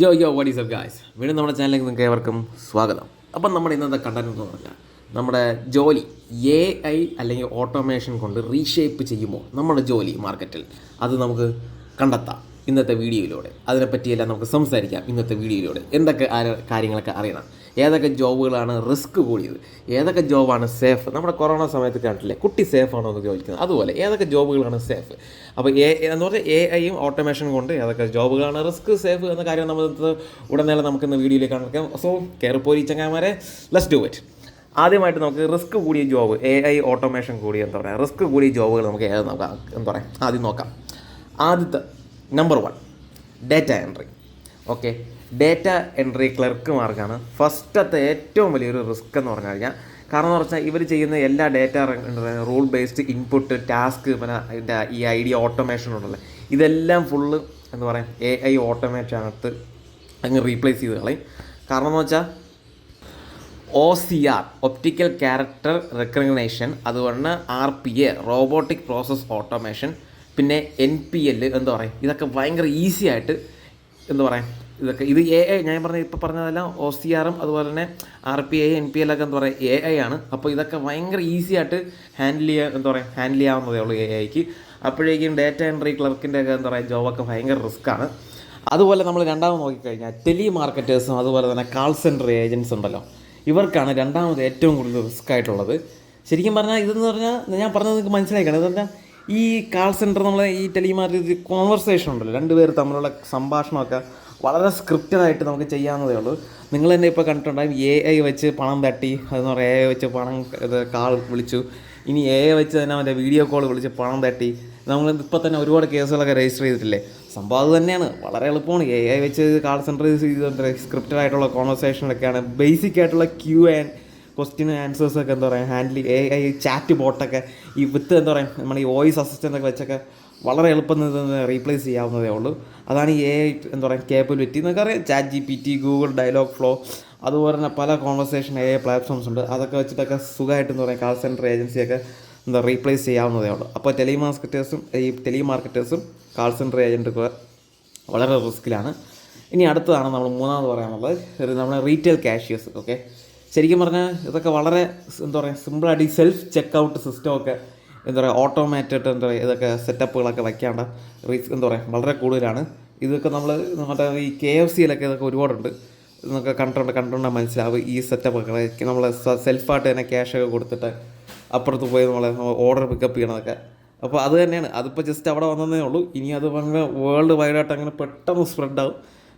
യോ യോ what is guys വീണ്ടും നമ്മുടെ ചാനലിലേക്ക് നിങ്ങൾക്ക് ഏവർക്കും സ്വാഗതം. അപ്പം നമ്മുടെ ഇന്നത്തെ കണ്ടന്റ് എന്ന് പറഞ്ഞാൽ നമ്മുടെ ജോലി എ ഐ അല്ലെങ്കിൽ ഓട്ടോമേഷൻ കൊണ്ട് റീഷേപ്പ് ചെയ്യുമോ നമ്മുടെ ജോലി മാർക്കറ്റിൽ അത് നമുക്ക് കണ്ടെത്താം. ഇന്നത്തെ വീഡിയോയിലൂടെ. അതിനെപ്പറ്റിയെല്ലാം നമുക്ക് സംസാരിക്കാം ഇന്നത്തെ വീഡിയോയിലൂടെ. എന്തൊക്കെ കാര്യങ്ങളൊക്കെ അറിയണം. ഏതൊക്കെ ജോബുകളാണ് റിസ്ക് കൂടിയത്? ഏതൊക്കെ ജോബാണ് സേഫ്? നമ്മുടെ കൊറോണ സമയത്ത് കണ്ടില്ലേ കുട്ടി സേഫ് ആണോ എന്ന് ചോദിക്കുന്നത്. അതുപോലെ ഏതൊക്കെ ജോബുകളാണ് സേഫ്? അപ്പോൾ എ എന്ന് പറഞ്ഞാൽ എ ഐയും ഓട്ടോമേഷൻ കൊണ്ട് ഏതൊക്കെ ജോബുകളാണ് റിസ്ക് സേഫ് എന്ന കാര്യം നമ്മൾ ഉടനീളം നമുക്ക് ഇന്ന് വീഡിയോയിലേക്ക് കാണിക്കാം സോ കയറിപ്പോയി ചങ്ങാമാരെ ലെറ്റ്സ് ഡു ഇറ്റ് ആദ്യമായിട്ട് നമുക്ക് റിസ്ക് കൂടിയ ജോബ് എ ഐ ഓട്ടോമേഷൻ കൂടിയ എന്താ പറയുക റിസ്ക് കൂടിയ ജോബുകൾ നമുക്ക് ഏത് നോക്കാം? എന്താ പറയുക ആദ്യം നോക്കാം. ആദ്യത്തെ number one data entry okay data entry clerk മാർക്കാണ് ഫസ്റ്റത്തെ ഏറ്റവും വലിയൊരു റിസ്ക് എന്ന് പറഞ്ഞു കഴിഞ്ഞാൽ കാരണം എന്ന് പറഞ്ഞാൽ ഇവർ ചെയ്യുന്ന എല്ലാ data rule based input task പിന്നെ ഇതിന്റെ ഈ ഐ ഡി ഓട്ടോമേഷൻ ഉണ്ടല്ലോ. ഇതെല്ലാം ഫുള്ള് എന്താ പറയുക എ ഐ ഓട്ടോമേഷനകത്ത് അങ്ങ് റീപ്ലേസ് ചെയ്ത് കളയും. കാരണം എന്ന് വെച്ചാൽ O C R optical character recognition അതുപോലെ R P A robotic process automation പിന്നെ എൻ പി എൽ എന്താ പറയുക ഇതൊക്കെ ഭയങ്കര ഈസി ആയിട്ട് എന്താ പറയുക ഇതൊക്കെ ഇത് എ ഐ ഞാൻ പറഞ്ഞ ഇപ്പോൾ പറഞ്ഞതെല്ലാം ഒ സി ആറും അതുപോലെ തന്നെ R P I N P എല്ലൊക്കെ എന്താ പറയുക എ ഐ ആണ്. അപ്പോൾ ഇതൊക്കെ ഭയങ്കര ഈസി ആയിട്ട് ഹാൻഡിൽ ചെയ്യാൻ എന്താ പറയുക ഹാൻഡിൽ ചെയ്യാവുന്നതേ ഉള്ളൂ എ ഐക്ക് അപ്പോഴേക്കും ഡേറ്റ എൻട്രി ക്ലർക്കിന്റെ ഒക്കെ എന്താ പറയുക ജോബൊക്കെ ഭയങ്കര റിസ്ക്കാണ് അതുപോലെ നമ്മൾ രണ്ടാമത് നോക്കിക്കഴിഞ്ഞാൽ ടെലി മാർക്കറ്റേഴ്സും അതുപോലെ തന്നെ കാൾ സെന്റർ ഏജൻസ് ഉണ്ടല്ലോ. ഇവർക്കാണ് രണ്ടാമത് ഏറ്റവും കൂടുതൽ റിസ്ക് ആയിട്ടുള്ളത്. ശരിക്കും പറഞ്ഞാൽ ഇതെന്ന് പറഞ്ഞാൽ ഞാൻ പറഞ്ഞത് നിങ്ങൾക്ക് മനസ്സിലാക്കണം ഇതെന്താ? ഈ കാൾ സെന്റർ നമ്മളെ ഈ ടെലിമാർക്കറ്റ് കോൺവെർസേഷൻ ഉണ്ടല്ലോ. രണ്ടുപേർ തമ്മിലുള്ള സംഭാഷണമൊക്കെ വളരെ സ്ക്രിപ്റ്റഡ് ആയിട്ട് നമുക്ക് ചെയ്യാവുന്നതേ ഉള്ളൂ. നിങ്ങൾ തന്നെ ഇപ്പോൾ കണ്ടിട്ടുണ്ടാകും എ ഐ വെച്ച് പണം തട്ടി അതെന്ന് പറയുക എ ഐ വെച്ച് പണം ഇത് കാൾ വിളിച്ചു. ഇനി എ ഐ വെച്ച് തന്നെ അവന്റെ വീഡിയോ കോൾ വിളിച്ച് പണം തട്ടി. നമ്മൾ ഇപ്പോൾ തന്നെ ഒരുപാട് കേസുകളൊക്കെ രജിസ്റ്റർ ചെയ്തിട്ടില്ലേ? സംഭവം അത് തന്നെയാണ്. വളരെ എളുപ്പമാണ്. എ ഐ വെച്ച് കാൾ സെന്റർ സ്ക്രിപ്റ്റഡ് ആയിട്ടുള്ള കോൺവെർസേഷനൊക്കെയാണ് ബേസിക് ആയിട്ടുള്ള ക്യൂ ആൻഡ് ക്വസ്റ്റ്യൻ ആൻസേഴ്സ് ഒക്കെ എന്താ പറയുക ഹാൻഡിൽ എ ഐ ചാറ്റ് ബോട്ടൊക്കെ ഈ വിത്ത് എന്താ പറയുക നമ്മൾ ഈ വോയിസ് അസിസ്റ്റന്റ് ഒക്കെ വെച്ചൊക്കെ വളരെ എളുപ്പം റീപ്ലേസ് ചെയ്യാവുന്നതേ ഉള്ളൂ. അതാണ് ഈ എ ഐ എന്താ പറയുക കേപ്പബിലിറ്റി എന്നൊക്കെ അറിയാം chat G P T Google dialog flow അതുപോലെ തന്നെ പല കോൺവെർസേഷൻ എ ഐ പ്ലാറ്റ്ഫോംസ് ഉണ്ട്. അതൊക്കെ വെച്ചിട്ടൊക്കെ സുഖമായിട്ട് എന്താ പറയുക കാൾ സെന്റർ ഏജൻസിയൊക്കെ എന്താ റീപ്ലേസ് ചെയ്യാവുന്നതേ ഉള്ളൂ. അപ്പോൾ ടെലിമാർക്കറ്റേഴ്സും ഈ ടെലിമാർക്കറ്റേഴ്സും കാൾ സെന്റർ ഏജന്റൊക്കെ വളരെ റിസ്ക്കിലാണ് ഇനി അടുത്തതാണ് നമ്മൾ മൂന്നാമത് പറയാനുള്ളത് നമ്മുടെ റീറ്റെയിൽ കാഷ്യേഴ്സ് ഓക്കെ ശരിക്കും പറഞ്ഞാൽ ഇതൊക്കെ വളരെ എന്താ പറയുക സിമ്പിളായിട്ട് ഈ സെൽഫ് ചെക്ക് ഔട്ട് സിസ്റ്റമൊക്കെ എന്താ പറയുക ഓട്ടോമാറ്റഡ് എന്താ പറയുക ഇതൊക്കെ സെറ്റപ്പുകളൊക്കെ വയ്ക്കാണ്ട് റീസ് എന്താ പറയുക വളരെ കൂടുതലാണ്. ഇതൊക്കെ നമ്മൾ നമ്മുടെ ഈ കെ എഫ് സിയിലൊക്കെ ഇതൊക്കെ ഒരുപാടുണ്ട്. ഇതൊക്കെ കണ്ടുകൊണ്ട് കണ്ടുകൊണ്ട് മനസ്സിലാവും. ഈ സെറ്റപ്പൊക്കെ നമ്മൾ സെൽഫായിട്ട് തന്നെ ക്യാഷൊക്കെ കൊടുത്തിട്ട് അപ്പുറത്ത് പോയി നമ്മൾ ഓർഡർ പിക്കപ്പ് ചെയ്യണതൊക്കെ. അപ്പോൾ അത് തന്നെയാണ്. അതിപ്പോൾ ജസ്റ്റ് അവിടെ വന്നതേ ഉള്ളൂ. ഇനി അത് അങ്ങനെ വേൾഡ് വൈഡായിട്ട് അങ്ങനെ പെട്ടെന്ന് സ്പ്രെഡ് ആവും.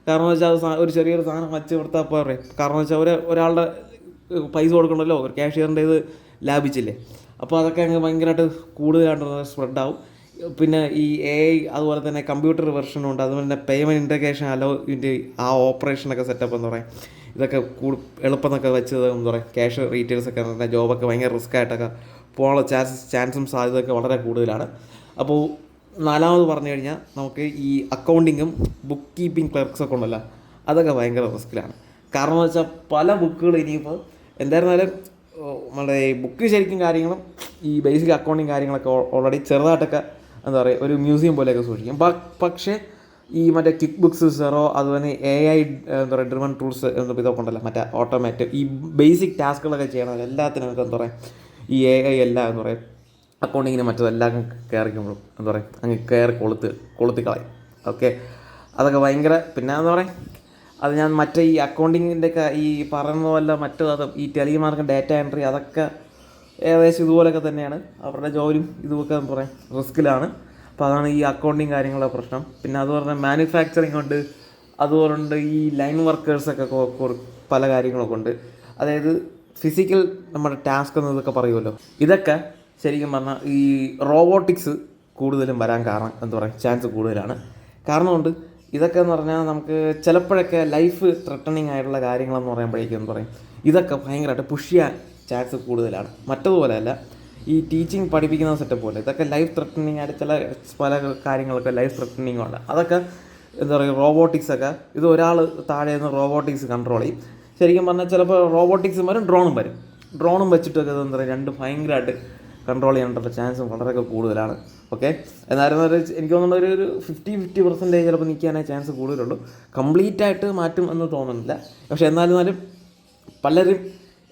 കാരണം വെച്ചാൽ ഒരു ചെറിയൊരു സാധനം വച്ച് കൊടുത്താൽ പോരെ. കാരണം വെച്ചാൽ ഒരു ഒരാളുടെ പൈസ കൊടുക്കണമല്ലോ ഒരു ക്യാഷിയറിന്റെ ഇത് ലാഭിച്ചില്ലേ. അപ്പോൾ അതൊക്കെ അങ്ങ് ഭയങ്കരമായിട്ട് കൂടുതലായിട്ട് സ്പ്രെഡ് ആവും. പിന്നെ ഈ എ ഐ അതുപോലെ തന്നെ കമ്പ്യൂട്ടർ വെർഷനുണ്ട് അതുപോലെ തന്നെ പേയ്മെന്റ് ഇന്റഗ്രേഷൻ അലോ ഇതിന്റെ ആ ഓപ്പറേഷനൊക്കെ സെറ്റപ്പ് എന്ന് പറയും. ഇതൊക്കെ കൂടു എളുപ്പം എന്നൊക്കെ എന്ന് പറയുക ക്യാഷ് റീറ്റെയിൽസ് ഒക്കെ പറഞ്ഞാൽ ജോബൊക്കെ ഭയങ്കര റിസ്ക് ആയിട്ടൊക്കെ പോകാനുള്ള ചാൻസസ് ചാൻസും സാധ്യതയൊക്കെ വളരെ കൂടുതലാണ്. അപ്പോൾ നാലാമത് പറഞ്ഞു കഴിഞ്ഞാൽ നമുക്ക് ഈ അക്കൗണ്ടിങ്ങും ബുക്ക് കീപ്പിംഗ് ക്ലർക്സൊക്കെ ഉണ്ടല്ലോ അതൊക്കെ ഭയങ്കര റിസ്ക്കിലാണ് കാരണം എന്ന് വെച്ചാൽ പല ബുക്കുകൾ ഇനിയിപ്പോൾ എന്തായിരുന്നാലും നമ്മുടെ ഈ ബുക്ക് ശരിക്കും കാര്യങ്ങളും ഈ ബേസിക് അക്കൗണ്ടിങ് കാര്യങ്ങളൊക്കെ ഓൾറെഡി ചെറുതായിട്ടൊക്കെ എന്താ പറയുക ഒരു മ്യൂസിയം പോലെയൊക്കെ സൂക്ഷിക്കും. പക്ഷേ ഈ മറ്റേ കിക്ക് ബുക്സ് സെറോ അതുപോലെ എ ഐ എന്താ പറയുക ഡ്രിവൺ ടൂൾസ് ഇതൊക്കെ ഉണ്ടല്ലോ മറ്റേ ഓട്ടോമാറ്റിക് ഈ ബേസിക് ടാസ്കുകളൊക്കെ ചെയ്യണം എല്ലാത്തിനും എന്താ പറയുക ഈ എ ഐ എല്ലാം എന്താ പറയുക അക്കൗണ്ടിങ്ങിന് മറ്റതെല്ലാം കയറിക്കുമ്പോഴും എന്താ പറയുക അങ്ങ് കയറി കൊളുത്ത് കൊളുത്തി കളയും ഓക്കെ അതൊക്കെ ഭയങ്കര പിന്നെ എന്താ പറയുക അത് ഞാൻ മറ്റേ ഈ അക്കൗണ്ടിങ്ങിന്റെ ഒക്കെ ഈ പറയുന്നതല്ല മറ്റു അത് ഈ ടെലിമാർക്കും ഡാറ്റ എൻട്രി അതൊക്കെ ഏകദേശം ഇതുപോലെയൊക്കെ തന്നെയാണ്. അവരുടെ ജോലിയും ഇതുമൊക്കെ പറയാം റിസ്ക്കിലാണ്. അപ്പോൾ അതാണ് ഈ അക്കൗണ്ടിങ് കാര്യങ്ങളുടെ പ്രശ്നം. പിന്നെ അതുപോലെ പറഞ്ഞാൽ മാനുഫാക്ചറിങ് ഉണ്ട്. അതുപോലെ ഉണ്ട് ഈ ലൈൻ വർക്കേഴ്സൊക്കെ പല കാര്യങ്ങളൊക്കെ ഉണ്ട്. അതായത് ഫിസിക്കൽ നമ്മുടെ ടാസ്ക് എന്നതൊക്കെ പറയുമല്ലോ. ഇതൊക്കെ ശരിക്കും പറഞ്ഞാൽ ഈ റോബോട്ടിക്സ് കൂടുതലും വരാൻ കാരണം എന്താ പറയുക ചാൻസ് കൂടുതലാണ്. കാരണമുണ്ട് ഇതൊക്കെ എന്ന് പറഞ്ഞാൽ നമുക്ക് ചിലപ്പോഴൊക്കെ ലൈഫ് ത്രട്ടണിങ് ആയിട്ടുള്ള കാര്യങ്ങളെന്ന് പറയുമ്പോഴേക്കും പറയും? ഇതൊക്കെ ഭയങ്കരമായിട്ട് പുഷ് ചെയ്യാൻ ചാൻസ് കൂടുതലാണ്. മറ്റതുപോലെയല്ല ഈ ടീച്ചിങ് പഠിപ്പിക്കുന്ന സെറ്റപ്പ് പോലെ ഇതൊക്കെ ലൈഫ് ത്രട്ടണിങ് ആയിട്ട് ചില പല കാര്യങ്ങളൊക്കെ ലൈഫ് ത്രട്ടണിങ് ഉണ്ട്. അതൊക്കെ എന്താ പറയുക റോബോട്ടിക്സ് ഒക്കെ ഇത് ഒരാൾ താഴെ നിന്ന് റോബോട്ടിക്സ് കൺട്രോൾ ചെയ്യും. ശരിക്കും പറഞ്ഞാൽ ചിലപ്പോൾ റോബോട്ടിക്സും വരും ഡ്രോണും വരും. ഡ്രോണും വെച്ചിട്ടൊക്കെ എന്താ പറയുക രണ്ട് ഭയങ്കരമായിട്ട് കൺട്രോൾ ചെയ്യാനുള്ള ചാൻസും വളരെ കൂടുതലാണ്. ഓക്കെ എന്നാലും ഒരു എനിക്ക് തോന്നുന്ന ഒരു ഫിഫ്റ്റി ഫിഫ്റ്റി പെർസെന്റേജ് ചിലപ്പോൾ നിൽക്കാനേ ചാൻസ് കൂടുതലുള്ളൂ. കംപ്ലീറ്റ് ആയിട്ട് മാറ്റും എന്ന് തോന്നുന്നില്ല. പക്ഷേ എന്നാലും പലരും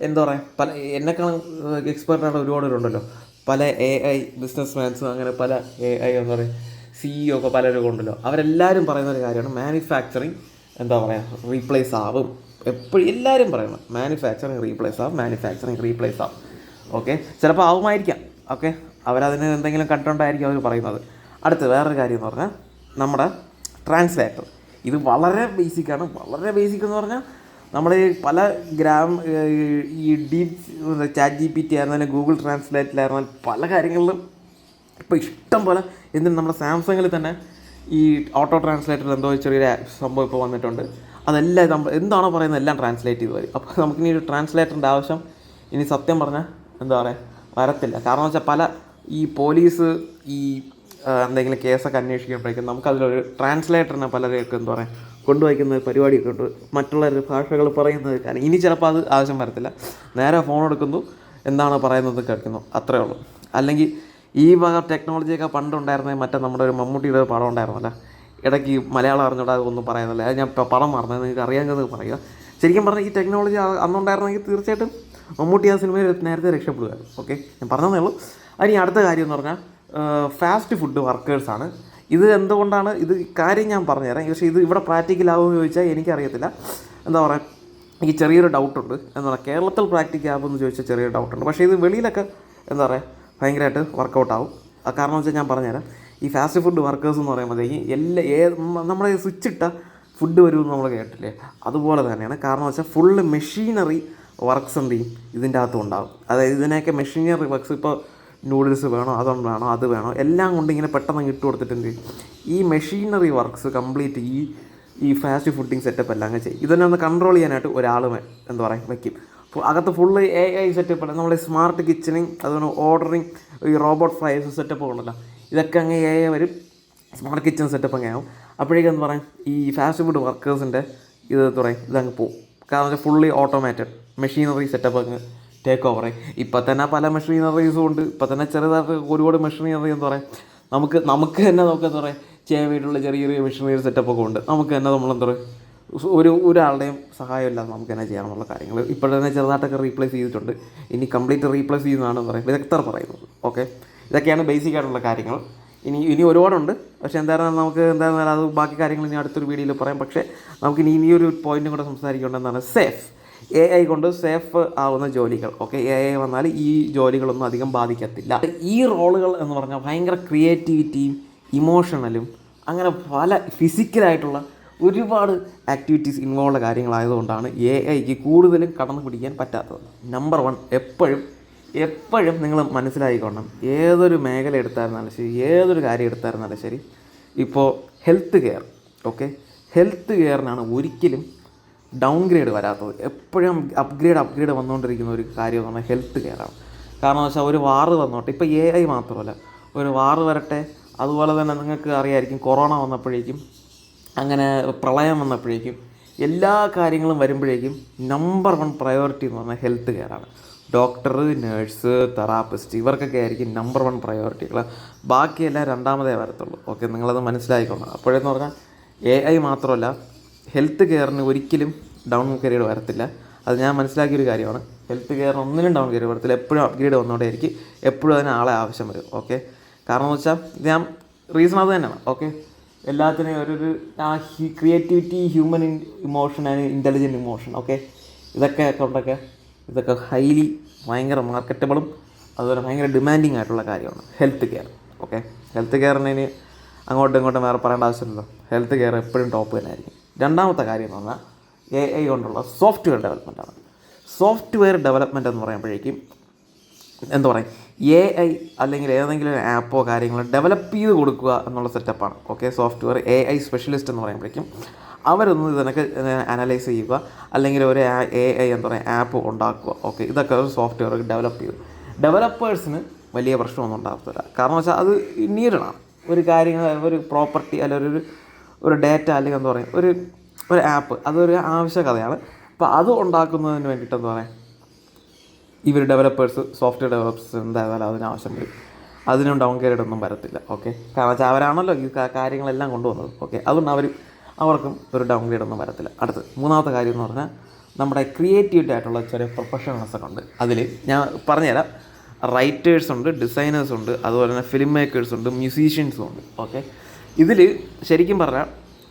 എന്താ പറയുക പല എന്നെക്കാളും എക്സ്പെർട്ടായിട്ട് ഒരുപാട് പേരുണ്ടല്ലോ. പല എ ഐ ബിസിനസ് മാൻസും അങ്ങനെ പല എ ഐ എന്താ പറയുക സിഇഒ ഒക്കെ പലരും ഉണ്ടല്ലോ. അവരെല്ലാവരും പറയുന്ന ഒരു കാര്യമാണ് മാനുഫാക്ചറിങ് എന്താ പറയുക റീപ്ലേസ് ആവും. എപ്പോഴും എല്ലാവരും പറയണം മാനുഫാക്ചറിങ് റീപ്ലേസ് ആവും മാനുഫാക്ചറിങ് റീപ്ലേസ് ആവും. ഓക്കെ ചിലപ്പോൾ ആവുമായിരിക്കാം. ഓക്കെ അവരതിന് എന്തെങ്കിലും കണ്ടുകൊണ്ടായിരിക്കും അവർ പറയുന്നത്. അടുത്ത് വേറൊരു കാര്യം എന്ന് പറഞ്ഞാൽ നമ്മുടെ ട്രാൻസ്ലേറ്റർ ഇത് വളരെ ബേസിക്കാണ് വളരെ ബേസിക് എന്ന് പറഞ്ഞാൽ നമ്മൾ പല ഗ്രാം ഈ deep chat G P T ആയിരുന്നാലും ഗൂഗിൾ ട്രാൻസ്ലേറ്റിലായിരുന്നാലും പല കാര്യങ്ങളിലും ഇപ്പോൾ ഇഷ്ടം പോലെ എന്തിനും നമ്മുടെ സാംസങ്ങിൽ തന്നെ ഈ ഓട്ടോ ട്രാൻസ്ലേറ്റർ എന്തോ ചെറിയൊരു സംഭവം ഇപ്പോൾ വന്നിട്ടുണ്ട്. അതെല്ലാം നമ്മൾ എന്താണോ പറയുന്നത് എല്ലാം ട്രാൻസ്ലേറ്റ് ചെയ്ത് വരും. അപ്പോൾ നമുക്കിനി ഒരു ട്രാൻസ്ലേറ്ററിന്റെ ആവശ്യം ഇനി സത്യം പറഞ്ഞാൽ എന്താ പറയുക വരത്തില്ല. കാരണം വെച്ചാൽ പല ഈ പോലീസ് ഈ എന്തെങ്കിലും കേസൊക്കെ അന്വേഷിക്കുമ്പോഴേക്കും നമുക്കതിലൊരു ട്രാൻസ്ലേറ്ററിനെ പലരെയൊക്കെ എന്താ പറയുക കൊണ്ടുവയ്ക്കുന്ന ഒരു പരിപാടിയൊക്കെ ഉണ്ട്. മറ്റുള്ള ഭാഷകൾ പറയുന്നത് കാരണം ഇനി ചിലപ്പോൾ അത് ആവശ്യം വരത്തില്ല. നേരെ ഫോൺ എടുക്കുന്നു. എന്താണ് പറയുന്നത് കേൾക്കുന്നു. അത്രേ ഉള്ളൂ. അല്ലെങ്കിൽ ഈ വക ടെക്നോളജിയൊക്കെ പണ്ടുണ്ടായിരുന്നേ മറ്റേ നമ്മുടെ ഒരു മമ്മൂട്ടിയുടെ പടം ഉണ്ടായിരുന്നല്ലോ. ഇടയ്ക്ക് മലയാളം അറിഞ്ഞോടാ ഒന്നും പറയുന്നില്ല. ഞാൻ പടം മറന്നത് നിങ്ങൾക്ക് അറിയാമെങ്കിൽ പറയുക. ശരിക്കും പറഞ്ഞാൽ ഈ ടെക്നോളജി അന്നുണ്ടായിരുന്നെങ്കിൽ തീർച്ചയായിട്ടും മമ്മൂട്ടി ആ സിനിമയിൽ നേരത്തെ രക്ഷപ്പെടുക. ഓക്കെ ഞാൻ പറഞ്ഞതേ ഉള്ളൂ. അതിന് അടുത്ത കാര്യം എന്ന് പറഞ്ഞാൽ ഫാസ്റ്റ് ഫുഡ് വർക്കേഴ്സാണ് ഇത് എന്തുകൊണ്ടാണ്? ഇത് കാര്യം ഞാൻ പറഞ്ഞുതരാം. പക്ഷേ ഇത് ഇവിടെ പ്രാക്ടിക്കൽ ആവുമെന്ന് ചോദിച്ചാൽ എനിക്കറിയത്തില്ല. എന്താ പറയുക? എനിക്ക് ചെറിയൊരു ഡൗട്ടുണ്ട് എന്താ പറയുക? കേരളത്തിൽ പ്രാക്ടിക്കൽ ആവുമെന്ന് ചോദിച്ചാൽ ചെറിയൊരു ഡൗട്ടുണ്ട് പക്ഷേ ഇത് വെളിയിലൊക്കെ എന്താ പറയുക ഭയങ്കരമായിട്ട് വർക്കൗട്ട് ആ കാരണം വെച്ചാൽ ഞാൻ പറഞ്ഞുതരാം. ഈ ഫാസ്റ്റ് ഫുഡ് വർക്കേഴ്സ് എന്ന് പറയുമ്പോഴത്തേക്ക് എല്ലാ ഏ നമ്മളെ സ്വിച്ചിട്ട ഫുഡ് വരുമെന്ന് നമ്മൾ കേട്ടില്ലേ? അതുപോലെ തന്നെയാണ്. കാരണം വെച്ചാൽ ഫുള്ള് മെഷീനറി വർക്ക്സ് എന്ത് ചെയ്യും? ഇതിന്റെ അകത്തും ഉണ്ടാകും അതായത് ഇതിനൊക്കെ മെഷീനറി വർക്ക്സ് ഇപ്പോൾ നൂഡിൽസ് വേണോ അതുകൊണ്ട് വേണോ അത് വേണോ എല്ലാം കൊണ്ട് ഇങ്ങനെ പെട്ടെന്ന് ഇട്ട് കൊടുത്തിട്ട് എന്ത് ചെയ്യും? ഈ മെഷീനറി വർക്ക്സ് കംപ്ലീറ്റ് ഈ ഈ ഫാസ്റ്റ് ഫുഡിങ് സെറ്റപ്പ് എല്ലാം അങ്ങ് ചെയ്യും. ഇതെന്നെ ഒന്ന് കൺട്രോൾ ചെയ്യാനായിട്ട് ഒരാൾ എന്താ പറയുക വയ്ക്കും അകത്ത് ഫുള്ള് എ ഐ സെറ്റപ്പ് ആണ് നമ്മുടെ സ്മാർട്ട് കിച്ചണിങ് അതുപോലെ ഓർഡറിങ് ഈ റോബോട്ട് ഫ്രൈസ് സെറ്റപ്പ് ഉണ്ടല്ലോ ഇതൊക്കെ അങ്ങ് എ ഐ വരും. സ്മാർട്ട് കിച്ചൺ സെറ്റപ്പ് അങ്ങ് ആവും. അപ്പോഴേക്കും എന്താ പറയുക ഈ ഫാസ്റ്റ് ഫുഡ് വർക്കേഴ്സിന്റെ ഇത് എന്താ ഇതങ്ങ് പോകും കാരണം വെച്ചാൽ ഫുള്ളി ഓട്ടോമാറ്റഡ് മെഷീനറി സെറ്റപ്പ് അങ്ങ് ടേക്ക് ഓവർ ഇപ്പം തന്നെ പല മെഷീനറീസും ഉണ്ട്. ഇപ്പം തന്നെ ചെറുതായിട്ട് ഒരുപാട് മെഷീനറി എന്താ പറയുക നമുക്ക് നമുക്ക് തന്നെ നമുക്ക് എന്താ പറയുക ചെയ്യാൻ വേണ്ടിയിട്ടുള്ള ചെറിയ ചെറിയ മെഷീനറി സെറ്റപ്പ് ഒക്കെ ഉണ്ട്. നമുക്ക് തന്നെ നമ്മൾ എന്താ പറയുക ഒരു ഒരാളുടെയും സഹായമില്ലാതെ നമുക്ക് തന്നെ ചെയ്യാനുള്ള കാര്യങ്ങൾ ഇപ്പോൾ തന്നെ ചെറുതായിട്ടൊക്കെ റീപ്ലേസ് ചെയ്തിട്ടുണ്ട്. ഇനി കംപ്ലീറ്റ് റീപ്ലേസ് ചെയ്യുന്നതാണ് പറയുന്നത് വിദഗ്ധർ പറയുന്നത്. ഓക്കെ ഇതൊക്കെയാണ് ബേസിക് ആയിട്ടുള്ള കാര്യങ്ങൾ. ഇനി ഇനി ഒരുപാടുണ്ട്. പക്ഷേ എന്തായിരുന്നാലും നമുക്ക് എന്തായിരുന്നാലും അത് ബാക്കി കാര്യങ്ങൾ ഇനി അടുത്തൊരു വീഡിയോയിൽ പറയാം. പക്ഷേ നമുക്ക് ഇനി ഇനിയൊരു പോയിന്റും കൂടെ സംസാരിക്കേണ്ടതെന്നാണ്. സേഫ് എ ഐ കൊണ്ട് സേഫ് ആവുന്ന ജോലികൾ. ഓക്കെ എ ഐ വന്നാൽ ഈ ജോലികളൊന്നും അധികം ബാധിക്കത്തില്ല. ഈ റോളുകൾ എന്ന് പറഞ്ഞാൽ ഭയങ്കര ക്രിയേറ്റിവിറ്റിയും ഇമോഷണലും അങ്ങനെ പല ഫിസിക്കലായിട്ടുള്ള ഒരുപാട് ആക്ടിവിറ്റീസ് ഇൻവോൾവ് കാര്യങ്ങളായതുകൊണ്ടാണ് എ ഐക്ക് കൂടുതലും കടന്നു പിടിക്കാൻ പറ്റാത്തത്. നമ്പർ വൺ എപ്പോഴും എപ്പോഴും നിങ്ങൾ മനസ്സിലായിക്കൊള്ളണം ഏതൊരു മേഖല എടുത്തായിരുന്നാലും ശരി ഏതൊരു കാര്യം എടുത്തായിരുന്നാലും ശരി ഇപ്പോൾ ഹെൽത്ത് കെയർ ഓക്കെ ഹെൽത്ത് കെയറിനാണ് ഒരിക്കലും ഡൗൺ ഗ്രേഡ് വരാത്തത്. എപ്പോഴും അപ്ഗ്രേഡ് അപ്ഗ്രേഡ് വന്നുകൊണ്ടിരിക്കുന്ന ഒരു കാര്യം എന്ന് പറഞ്ഞാൽ ഹെൽത്ത് കെയറാണ് കാരണം വെച്ചാൽ ഒരു വാറ് വന്നോട്ടെ. ഇപ്പോൾ എ ഐ മാത്രമല്ല. ഒരു വാറ് വരട്ടെ. അതുപോലെ തന്നെ നിങ്ങൾക്ക് അറിയായിരിക്കും കൊറോണ വന്നപ്പോഴേക്കും അങ്ങനെ പ്രളയം വന്നപ്പോഴേക്കും എല്ലാ കാര്യങ്ങളും വരുമ്പോഴേക്കും നമ്പർ വൺ പ്രയോറിറ്റി എന്ന് പറഞ്ഞാൽ ഹെൽത്ത് കെയറാണ് ഡോക്ടർ നേഴ്സ് തെറാപ്പിസ്റ്റ് ഇവർക്കൊക്കെ ആയിരിക്കും നമ്പർ വൺ പ്രയോറിറ്റികൾ ബാക്കിയെല്ലാം രണ്ടാമതേ വരത്തുള്ളൂ. ഓക്കെ നിങ്ങളത് മനസ്സിലായിക്കോണം. അപ്പോഴെന്ന് പറഞ്ഞാൽ എ ഐ മാത്രമല്ല ഹെൽത്ത് കെയറിന് ഒരിക്കലും ഡൗൺ കരിയർ വരത്തില്ല. അത് ഞാൻ മനസ്സിലാക്കിയൊരു കാര്യമാണ്. ഹെൽത്ത് കെയറിന് ഒന്നിനും ഡൗൺ കരിയർ വരത്തില്ല. എപ്പോഴും അപ്ഗ്രേഡ് വന്നുകൊണ്ടേയിരിക്കും എപ്പോഴും അതിന് ആളെ ആവശ്യം വരും. ഓക്കെ കാരണം എന്ന് വെച്ചാൽ ഞാൻ റീസൺ അത് തന്നെയാണ്. ഓക്കെ എല്ലാത്തിനും ഒരു ആ creativity human emotion and intelligent emotion okay ഇതൊക്കെ കൊണ്ടൊക്കെ ഇതൊക്കെ ഹൈലി ഭയങ്കര മാർക്കറ്റബിളും അതുപോലെ ഭയങ്കര ഡിമാൻഡിങ് ആയിട്ടുള്ള കാര്യമാണ് ഹെൽത്ത് കെയർ ഓക്കെ ഹെൽത്ത് കെയറിന് ഇനി അങ്ങോട്ടും ഇങ്ങോട്ടും വേറെ പറയേണ്ട ആവശ്യമില്ലല്ലോ. ഹെൽത്ത് കെയർ എപ്പോഴും ടോപ്പ് തന്നെ ആയിരിക്കും രണ്ടാമത്തെ കാര്യം എന്ന് പറഞ്ഞാൽ എ ഐ കൊണ്ടുള്ള സോഫ്റ്റ്വെയർ ഡെവലപ്മെന്റാണ് സോഫ്റ്റ്വെയർ ഡെവലപ്മെന്റ് എന്ന് പറയുമ്പോഴേക്കും എന്താ പറയുക എ ഐ അല്ലെങ്കിൽ ഏതെങ്കിലും ഒരു ആപ്പോ കാര്യങ്ങളോ ഡെവലപ്പ് ചെയ്ത് കൊടുക്കുക എന്നുള്ള സെറ്റപ്പാണ് okay software A I specialist എന്ന് പറയുമ്പോഴേക്കും അവരൊന്ന് ഇതിനൊക്കെ അനലൈസ് ചെയ്യുക. അല്ലെങ്കിൽ ഒരു എ ഐ എന്താ പറയുക ആപ്പ് ഉണ്ടാക്കുക. ഓക്കെ ഇതൊക്കെ ഒരു സോഫ്റ്റ്വെയർ ഡെവലപ്പ് ചെയ്തു ഡെവലപ്പേഴ്സിന് വലിയ പ്രശ്നമൊന്നും ഉണ്ടാകത്തില്ല. കാരണം വെച്ചാൽ അത് നീഡാണ് ഒരു കാര്യങ്ങൾ ഒരു പ്രോപ്പർട്ടി അല്ലെങ്കിൽ ഒരു ഒരു ഡേറ്റ അല്ലെങ്കിൽ എന്താ പറയുക ഒരു ഒരു ആപ്പ് അതൊരു ആവശ്യ കഥയാണ്. അപ്പോൾ അത് ഉണ്ടാക്കുന്നതിന് വേണ്ടിയിട്ട് എന്താ പറയുക ഇവർ ഡെവലപ്പേഴ്സ് സോഫ്റ്റ്വെയർ ഡെവലപ്പേഴ്സ് എന്തായാലും അതിന് ആവശ്യം വരും. അതിനും ഡൗൺ ഗ്രേഡ് ഒന്നും വരത്തില്ല ഓക്കെ കാരണം വെച്ചാൽ അവരാണല്ലോ ഈ കാര്യങ്ങളെല്ലാം കൊണ്ടുവന്നത് ഓക്കെ അതുകൊണ്ട് അവർ അവർക്കും ഒരു ഡൗൺ ഗ്രേഡ് ഒന്നും വരത്തില്ല. അടുത്ത് മൂന്നാമത്തെ കാര്യം എന്ന് പറഞ്ഞാൽ നമ്മുടെ ക്രിയേറ്റിവിറ്റി ആയിട്ടുള്ള ചെറിയ പ്രൊഫഷണൽസ് ഒക്കെ ഉണ്ട്. അതിൽ ഞാൻ പറഞ്ഞുതരാം. റൈറ്റേഴ്സ് ഉണ്ട് ഡിസൈനേഴ്സ് ഉണ്ട് അതുപോലെ തന്നെ ഫിലിം മേക്കേഴ്സ് ഉണ്ട് മ്യൂസീഷ്യൻസും ഉണ്ട് ഓക്കെ ഇതിൽ ശരിക്കും പറഞ്ഞാൽ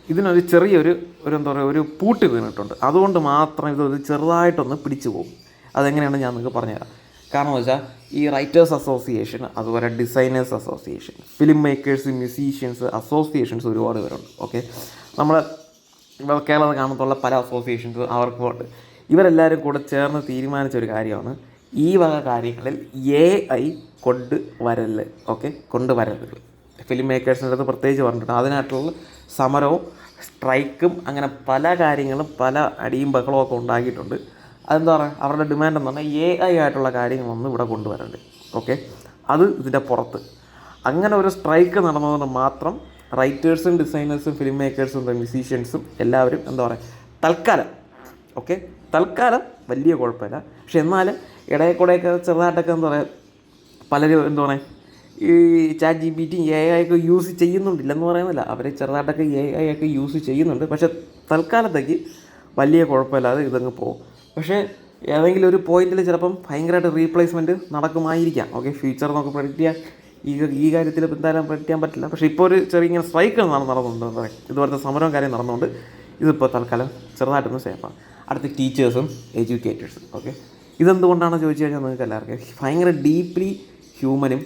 ഇതിനൊരു ചെറിയൊരു ഒരു എന്താ പറയുക ഒരു പൂട്ട് വീണിട്ടുണ്ട്. അതുകൊണ്ട് മാത്രം ഇതൊരു ചെറുതായിട്ടൊന്ന് പിടിച്ചു പോകും. അതെങ്ങനെയാണ് ഞാൻ നിങ്ങൾക്ക് പറഞ്ഞുതരാം. കാരണം വെച്ചാൽ ഈ റൈറ്റേഴ്സ് അസോസിയേഷൻ അതുപോലെ designers association filmmakers musicians associations ഒരുപാട് പേരുണ്ട്. ഓക്കെ നമ്മൾ കേരളത്തിൽ കാണത്തുള്ള പല അസോസിയേഷൻസ് അവർക്ക് ഉണ്ട്. ഇവരെല്ലാവരും കൂടെ ചേർന്ന് തീരുമാനിച്ച ഒരു കാര്യമാണ് ഈ വക കാര്യങ്ങളിൽ എ ഐ കൊണ്ട് വരൽ ഓക്കെ കൊണ്ടുവരരുത്. ഫിലിം മേക്കേഴ്സിന്റെ അടുത്ത് പ്രത്യേകിച്ച് പറഞ്ഞിട്ടുണ്ട്. അതിനായിട്ടുള്ള സമരവും സ്ട്രൈക്കും അങ്ങനെ പല കാര്യങ്ങളും പല അടിയും ബഹളവും ഒക്കെ ഉണ്ടാക്കിയിട്ടുണ്ട്. അതെന്താ പറയുക അവരുടെ ഡിമാൻഡ് എന്ന് പറഞ്ഞാൽ എ ഐ ആയിട്ടുള്ള കാര്യങ്ങളൊന്നും ഇവിടെ കൊണ്ടുവരണ്ട്. ഓക്കെ അത് ഇതിന്റെ പുറത്ത്. അങ്ങനെ ഒരു സ്ട്രൈക്ക് നടന്നതുകൊണ്ട് മാത്രം റൈറ്റേഴ്സും ഡിസൈനേഴ്സും ഫിലിം മേക്കേഴ്സും മ്യൂസീഷ്യൻസും എല്ലാവരും എന്താ പറയുക തൽക്കാലം. ഓക്കെ തൽക്കാലം വലിയ കുഴപ്പമില്ല. പക്ഷെ എന്നാൽ ഇടയിൽ കൂടെയൊക്കെ ചെറുതായിട്ടൊക്കെ എന്താ പറയുക പലരും എന്താ പറയുക ഈ chat G P T A I ഒക്കെ യൂസ് ചെയ്യുന്നുണ്ടില്ലെന്ന് പറയുന്നില്ല അവർ ചെറുതായിട്ടൊക്കെ എ ഐ ഒക്കെ യൂസ് ചെയ്യുന്നുണ്ട്. പക്ഷെ തൽക്കാലത്തേക്ക് വലിയ കുഴപ്പമില്ലാതെ ഇതങ്ങ് പോകും പക്ഷേ ഏതെങ്കിലും ഒരു പോയിന്റിൽ ചിലപ്പം ഭയങ്കരമായിട്ട് റീപ്ലേസ്മെന്റ് നടക്കുമായിരിക്കാം. ഓക്കെ ഫ്യൂച്ചർ നമുക്ക് പ്രഡിക്റ്റ് ചെയ്യാൻ ഈ ഈ കാര്യത്തിൽ എന്തായാലും പ്രഡിക്റ്റ് ചെയ്യാൻ പറ്റില്ല. പക്ഷേ ഇപ്പോൾ ഒരു ചെറിയ ഇങ്ങനെ സ്ട്രൈക്കുകൾ നടന്നുണ്ട് ഇതുപോലത്തെ സമരവും കാര്യം നടന്നുകൊണ്ട് ഇതിപ്പോൾ തൽക്കാലം ചെറുതായിട്ടൊന്ന് സേഫാണ് അടുത്ത ടീച്ചേഴ്സും എഡ്യൂക്കേറ്റേഴ്സും ഓക്കെ ഇതെന്തുകൊണ്ടാണ് ചോദിച്ചു കഴിഞ്ഞാൽ നിങ്ങൾക്ക് എല്ലാവർക്കും ഭയങ്കര ഡീപ്ലി ഹ്യൂമനും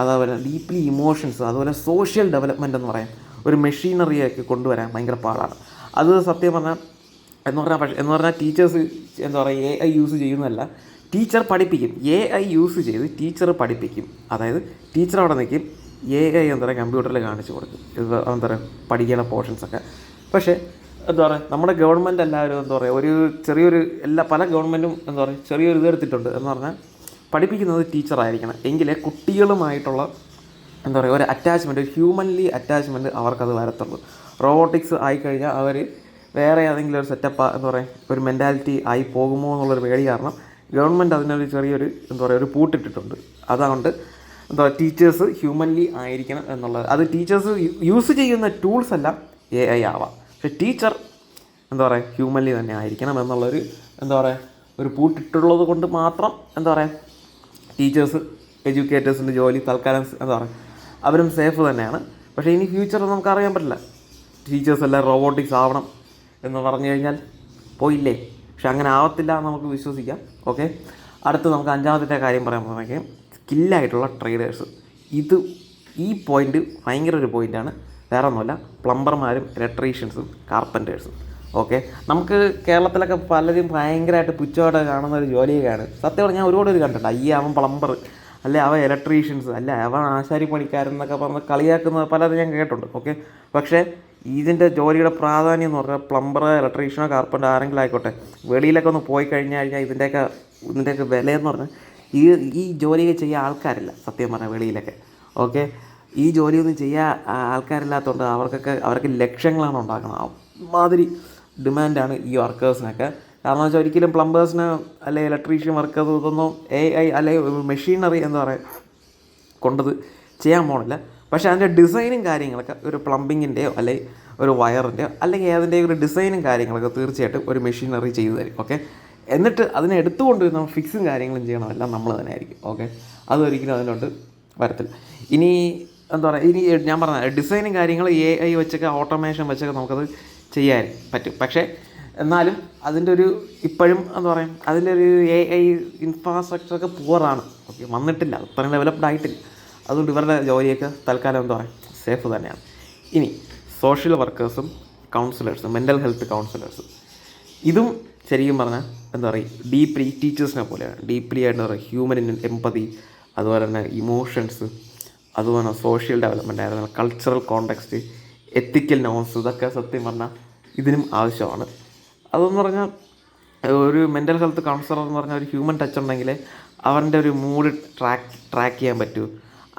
അതേപോലെ ഡീപ്ലി ഇമോഷൻസ് അതുപോലെ സോഷ്യൽ ഡെവലപ്മെന്റ് എന്ന് പറയാം. ഒരു മെഷീനറിയൊക്കെ കൊണ്ടുവരാൻ ഭയങ്കര പാടാണ്. അത് സത്യം പറഞ്ഞാൽ എന്ന് പറഞ്ഞാൽ പക്ഷേ എന്ന് പറഞ്ഞാൽ ടീച്ചേഴ്സ് എന്താ പറയുക എ ഐ യൂസ് ചെയ്യുന്നതല്ല. ടീച്ചർ പഠിപ്പിക്കും. എ ഐ യൂസ് ചെയ്ത് ടീച്ചർ പഠിപ്പിക്കും. അതായത് ടീച്ചർ അവിടെ നിൽക്കും. എ ഐ എന്താ പറയുക കമ്പ്യൂട്ടറിൽ കാണിച്ചു കൊടുക്കും. ഇത് എന്താ പറയുക പഠിക്കേണ്ട പോർഷൻസൊക്കെ പക്ഷേ എന്താ പറയുക നമ്മുടെ ഗവൺമെന്റ് എല്ലാവരും എന്താ പറയുക ഒരു ചെറിയൊരു എല്ലാ പല ഗവൺമെന്റും എന്താ പറയുക ചെറിയൊരു ഇതെടുത്തിട്ടുണ്ട് എന്ന് പറഞ്ഞാൽ പഠിപ്പിക്കുന്നത് ടീച്ചറായിരിക്കണം. എങ്കിലേ കുട്ടികളുമായിട്ടുള്ള എന്താ പറയുക ഒരു അറ്റാച്ച്മെന്റ് ഒരു ഹ്യൂമൻലി അറ്റാച്ച്മെന്റ് അവർക്കത് വരത്തുള്ളൂ. റോബോട്ടിക്സ് ആയിക്കഴിഞ്ഞാൽ അവർ വേറെ ഏതെങ്കിലും ഒരു സെറ്റപ്പ് എന്താ പറയുക ഒരു മെന്റാലിറ്റി ആയി പോകുമോ എന്നുള്ളൊരു പേടി കാരണം ഗവൺമെന്റ് അതിനൊരു ചെറിയൊരു എന്താ പറയുക ഒരു പൂട്ടിട്ടിട്ടുണ്ട്. അതുകൊണ്ട് എന്താ പറയുക ടീച്ചേഴ്സ് ഹ്യൂമൻലി ആയിരിക്കണം എന്നുള്ളത്. അത് ടീച്ചേഴ്സ് യൂസ് ചെയ്യുന്ന ടൂൾസ് എല്ലാം എ ഐ ആവാം. പക്ഷെ ടീച്ചർ എന്താ പറയുക ഹ്യൂമൻലി തന്നെ ആയിരിക്കണം എന്നുള്ളൊരു എന്താ പറയുക ഒരു പൂട്ടിട്ടുള്ളത് കൊണ്ട് മാത്രം എന്താ പറയുക ടീച്ചേഴ്സ് എഡ്യൂക്കേറ്റേഴ്സിന്റെ ജോലി തൽക്കാലം എന്താ പറയുക അവരും സേഫ് തന്നെയാണ്. പക്ഷേ ഇനി ഫ്യൂച്ചർ നമുക്ക് അറിയാൻ പറ്റില്ല. ടീച്ചേഴ്സ് എല്ലാം റോബോട്ടിക്സ് ആവണം എന്ന് പറഞ്ഞു കഴിഞ്ഞാൽ പോയില്ലേ? പക്ഷെ അങ്ങനെ ആവത്തില്ല എന്ന് നമുക്ക് വിശ്വസിക്കാം. ഓക്കെ? അടുത്ത് നമുക്ക് അഞ്ചാമത്തെ കാര്യം പറയാൻ പോകുന്നതൊക്കെ സ്കില്ലായിട്ടുള്ള ട്രേഡേഴ്സ്. ഇത് ഈ പോയിന്റ് ഭയങ്കര ഒരു പോയിന്റാണ് വേറെ ഒന്നുമല്ല പ്ലംബർമാരും ഇലക്ട്രീഷ്യൻസും കാർപ്പന്റേഴ്സും. ഓക്കെ. നമുക്ക് കേരളത്തിലൊക്കെ പലരും ഭയങ്കരമായിട്ട് പുച്ഛമായിട്ട് കാണുന്ന ഒരു ജോലിയൊക്കെയാണ്. സത്യം പറഞ്ഞാൽ ഒരുപാട് പേര് കണ്ടിട്ടുണ്ട്. അയ്യ അവൻ പ്ലംബർ. അല്ലെ അവൻ ഇലക്ട്രീഷ്യൻസ് അല്ല അവൻ ആശാരി പണിക്കാരൻ എന്നൊക്കെ പറഞ്ഞ് കളിയാക്കുന്ന പലരും ഞാൻ കേട്ടിട്ടുണ്ട്. ഓക്കെ. പക്ഷേ ഇതിന്റെ ജോലിയുടെ പ്രാധാന്യം എന്ന് പറഞ്ഞാൽ പ്ലംബർ ഇലക്ട്രീഷ്യനോ കാർപ്പന്റർ ആരെങ്കിലും ആയിക്കോട്ടെ വെളിയിലൊക്കെ ഒന്ന് പോയി കഴിഞ്ഞു കഴിഞ്ഞാൽ ഇതിന്റെയൊക്കെ ഇതിന്റെയൊക്കെ വിലയെന്ന് പറഞ്ഞാൽ ഈ ഈ ജോലിയൊക്കെ ചെയ്യാൻ ആൾക്കാരില്ല സത്യം പറഞ്ഞാൽ വെളിയിലൊക്കെ. ഓക്കെ. ഈ ജോലിയൊന്നും ചെയ്യാൻ ആൾക്കാരില്ലാത്തതുകൊണ്ട് അവർക്കൊക്കെ അവർക്ക് ലക്ഷ്യങ്ങളാണ് ഉണ്ടാക്കുന്നത് മാതിരി ഡിമാൻഡാണ് ഈ വർക്കേഴ്സിനൊക്കെ. കാരണം വെച്ചാൽ ഒരിക്കലും പ്ലംബേഴ്സിന് അല്ലെങ്കിൽ ഇലക്ട്രീഷ്യൻ വർക്കേഴ്സ് ഇതൊന്നും എ ഐ അല്ലെങ്കിൽ മെഷീനറി എന്ന് പറയുക കൊണ്ടത് ചെയ്യാൻ പോകണില്ല പക്ഷേ അതിന്റെ ഡിസൈനും കാര്യങ്ങളൊക്കെ ഒരു പ്ലംബിങ്ങിന്റെയോ അല്ലെങ്കിൽ ഒരു വയറിന്റെയോ അല്ലെങ്കിൽ ഏതിന്റെയോ ഒരു ഡിസൈനും കാര്യങ്ങളൊക്കെ തീർച്ചയായിട്ടും ഒരു മെഷീനറി ചെയ്തു തരും. ഓക്കെ? എന്നിട്ട് അതിനെ എടുത്തുകൊണ്ട് നമ്മൾ ഫിക്സും കാര്യങ്ങളും ചെയ്യണം എല്ലാം നമ്മൾ തന്നെ ആയിരിക്കും. ഓക്കെ? അതൊരിക്കലും അതിനോട്ട് വരത്തില്ല. ഇനി എന്താ പറയുക ഇനി ഞാൻ പറഞ്ഞ ഡിസൈനും കാര്യങ്ങൾ എ ഐ വെച്ചൊക്കെ ഓട്ടോമേഷൻ വെച്ചൊക്കെ നമുക്കത് ചെയ്യാൻ പറ്റും. പക്ഷേ എന്നാലും അതിന്റെ ഒരു ഇപ്പോഴും എന്ന് പറയും അതിന്റെ ഒരു എ ഐ ഇൻഫ്രാസ്ട്രക്ചറൊക്കെ പൂറാണ് ഓക്കെ വന്നിട്ടില്ല അത്രയും ഡെവലപ്ഡ് ആയിട്ടില്ല. അതുകൊണ്ട് ഇവരുടെ ജോലിയൊക്കെ തൽക്കാലം എന്താ പറയുക സേഫ് തന്നെയാണ്. ഇനി സോഷ്യൽ വർക്കേഴ്സും കൗൺസിലേഴ്സും മെന്റൽ ഹെൽത്ത് കൗൺസിലേഴ്സും ഇതും ശരിക്കും പറഞ്ഞാൽ എന്താ പറയുക ഡീപ്ലി ടീച്ചേഴ്സിനെ പോലെയാണ്. ഡീപ്ലി ആയിട്ട് പറയുക ഹ്യൂമൻ എമ്പതി അതുപോലെ തന്നെ ഇമോഷൻസ് അതുപോലെ സോഷ്യൽ ഡെവലപ്മെന്റ് ആയിരുന്നു. കൾച്ചറൽ കോണ്ടെക്സ്റ്റ് എത്തിക്കൽ നോംസ് ഇതൊക്കെ സത്യം പറഞ്ഞാൽ ഇതിനും ആവശ്യമാണ്. അതെന്ന് പറഞ്ഞാൽ ഒരു മെന്റൽ ഹെൽത്ത് കൗൺസിലർ എന്ന് പറഞ്ഞാൽ ഒരു ഹ്യൂമൻ ടച്ച് ഉണ്ടെങ്കിൽ അവന്റെ ഒരു മൂഡ് ട്രാക്ക് ട്രാക്ക് ചെയ്യാൻ പറ്റൂ.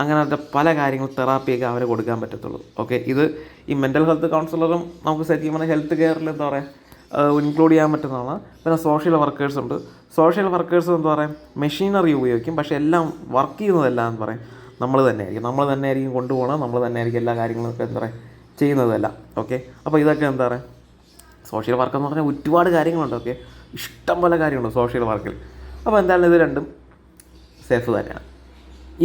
അങ്ങനത്തെ പല കാര്യങ്ങളും തെറാപ്പിയൊക്കെ അവന് കൊടുക്കാൻ പറ്റത്തുള്ളൂ. ഓക്കെ ഇത് ഈ മെന്റൽ ഹെൽത്ത് കൗൺസിലറും നമുക്ക് ശരിക്കും പറഞ്ഞാൽ ഹെൽത്ത് കെയറിൽ എന്താ പറയുക ഇൻക്ലൂഡ് ചെയ്യാൻ പറ്റുന്നതാണ്. പിന്നെ സോഷ്യൽ വർക്കേഴ്സ് ഉണ്ട്. സോഷ്യൽ വർക്കേഴ്സ് എന്ന് പറയാം മെഷീനറി ഉപയോഗിക്കും. പക്ഷേ എല്ലാം വർക്ക് ചെയ്യുന്നതെല്ലാം എന്ന് പറയും നമ്മൾ തന്നെ ആയിരിക്കും നമ്മൾ തന്നെ ആയിരിക്കും കൊണ്ടുപോകണം. നമ്മൾ തന്നെ ആയിരിക്കും എല്ലാ കാര്യങ്ങളും എന്താ പറയുക ചെയ്യുന്നതല്ല ഓക്കെ അപ്പോൾ ഇതൊക്കെ എന്താ പറയുക സോഷ്യൽ വർക്ക് എന്ന് പറഞ്ഞാൽ ഒരുപാട് കാര്യങ്ങളുണ്ട് ഓക്കെ ഇഷ്ടം പോലെ കാര്യങ്ങളുണ്ട് സോഷ്യൽ വർക്കിൽ അപ്പോൾ എന്തായാലും ഇത് രണ്ടും സേഫ് തന്നെയാണ്.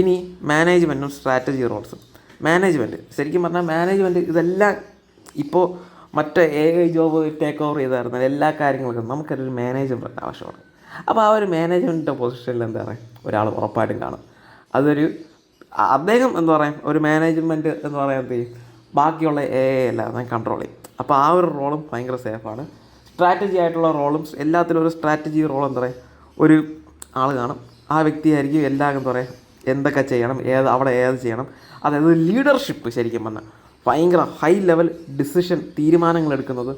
ഇനി മാനേജ്മെന്റും സ്ട്രാറ്റജി റോൾസും മാനേജ്മെന്റ് ശരിക്കും പറഞ്ഞാൽ മാനേജ്മെന്റ് ഇതെല്ലാം ഇപ്പോൾ മറ്റേ A I job take over ചെയ്തായിരുന്ന എല്ലാ കാര്യങ്ങൾക്കും നമുക്കൊരു മാനേജ്മെന്റ് ആവശ്യമാണ്. അപ്പോൾ ആ ഒരു മാനേജ്മെന്റിന്റെ പൊസിഷനിൽ എന്താ പറയുക ഒരാൾ ഉറപ്പായിട്ടും കാണും. അതൊരു അദ്ദേഹം എന്താ പറയുക ഒരു മാനേജ്മെന്റ് എന്ന് പറയാൻ എന്ത് ചെയ്യും? ബാക്കിയുള്ള എ ഐ എല്ലാം കൺട്രോൾ ചെയ്യും. അപ്പോൾ ആ ഒരു റോളും ഭയങ്കര സേഫാണ് സ്ട്രാറ്റജി ആയിട്ടുള്ള റോളും എല്ലാത്തിലും ഒരു സ്ട്രാറ്റജി റോൾ എന്താ പറയുക ഒരു ആൾ കാണും. ആ വ്യക്തിയായിരിക്കും എല്ലാം എന്താ പറയുക എന്തൊക്കെ ചെയ്യണം ഏത് അവിടെ ഏത് ചെയ്യണം. അതായത് ലീഡർഷിപ്പ് ശരിക്കും പറഞ്ഞാൽ ഭയങ്കര ഹൈ ലെവൽ ഡിസിഷൻ തീരുമാനങ്ങൾ എടുക്കുന്നത്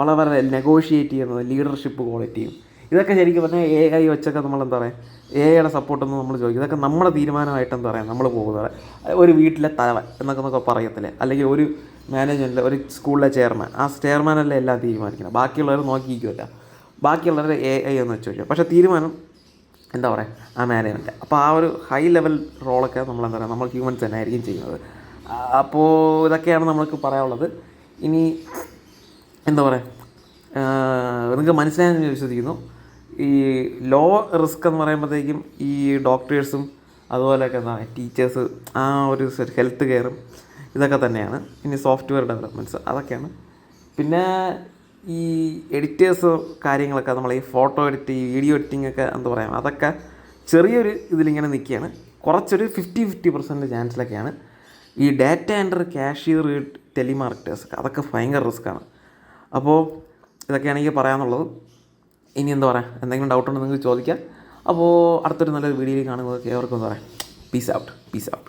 വളരെ നെഗോഷിയേറ്റ് ചെയ്യുന്നത് ലീഡർഷിപ്പ് ക്വാളിറ്റിയും ഇതൊക്കെ ശരിക്കും പറഞ്ഞാൽ എ ഐ വെച്ചൊക്കെ നമ്മൾ എന്താ പറയുക എ ഐയുടെ സപ്പോർട്ടൊന്നും നമ്മൾ ചോദിക്കും ഇതൊക്കെ നമ്മുടെ തീരുമാനമായിട്ട് എന്താ പറയുക നമ്മൾ പോകുന്നത് ഒരു വീട്ടിലെ തലവൻ എന്നൊക്കെ നമുക്ക് പറയത്തില്ലേ? അല്ലെങ്കിൽ ഒരു മാനേജ്മെന്റിലെ ഒരു സ്കൂളിലെ ചെയർമാൻ ആ ചെയർമാനല്ലേ എല്ലാം തീരുമാനിക്കണം ബാക്കിയുള്ളവർ നോക്കിയിരിക്കുമല്ല ബാക്കിയുള്ളവർ എ ഐ എന്ന് വെച്ച് ചോദിക്കാം. പക്ഷേ തീരുമാനം എന്താ പറയുക ആ മാനേജ്മെന്റ് അപ്പോൾ ആ ഒരു ഹൈ ലെവൽ റോളൊക്കെ നമ്മൾ എന്താ പറയുക നമ്മൾ ഹ്യൂമൻസ് തന്നെ ആയിരിക്കും ചെയ്യുന്നത്. അപ്പോൾ ഇതൊക്കെയാണ് നമ്മൾക്ക് പറയാനുള്ളത്. ഇനി എന്താ പറയുക നിങ്ങൾക്ക് മനസ്സിലായെന്ന് വിശ്വസിക്കുന്നു. ഈ ലോ റിസ്ക് എന്ന് പറയുമ്പോഴത്തേക്കും ഈ ഡോക്ടേഴ്സും അതുപോലെയൊക്കെ എന്താ ടീച്ചേഴ്സ് ആ ഒരു ഹെൽത്ത് കെയറും ഇതൊക്കെ തന്നെയാണ്. ഇനി സോഫ്റ്റ്വെയർ ഡെവലപ്മെന്റ്സ് അതൊക്കെയാണ്. പിന്നെ ഈ എഡിറ്റേഴ്സ് കാര്യങ്ങളൊക്കെ നമ്മൾ ഈ ഫോട്ടോ എഡിറ്റ് വീഡിയോ എഡിറ്റിംഗ് ഒക്കെ എന്താ പറയുക അതൊക്കെ ചെറിയൊരു ഇതിലിങ്ങനെ നിൽക്കുകയാണ്. കുറച്ചൊരു ഫിഫ്റ്റി ഫിഫ്റ്റി പെർസെന്റ് ചാൻസിലൊക്കെയാണ് ഈ ഡാറ്റ എന്റർ കാഷ്യർ ടെലിമാർക്കറ്റേഴ്സ് അതൊക്കെ ഭയങ്കര റിസ്ക്കാണ് അപ്പോൾ ഇതൊക്കെയാണ് എനിക്ക് പറയാനുള്ളത് ഇനി എന്താ പറയുക എന്തെങ്കിലും ഡൗട്ട് ഉണ്ടെങ്കിൽ ചോദിക്കാം. അപ്പോൾ അടുത്തൊരു നല്ലൊരു വീഡിയോയിൽ കാണുമ്പോൾ ഏവർക്കും എന്താ പറയുക പീസ് ഔട്ട് പീസ് ഔട്ട്